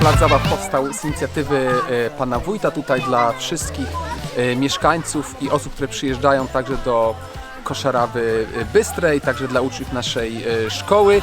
plac zabaw powstał z inicjatywy e, pana wójta tutaj dla wszystkich e, mieszkańców i osób, które przyjeżdżają także do Koszarawy Bystrej, także dla uczniów naszej e, szkoły.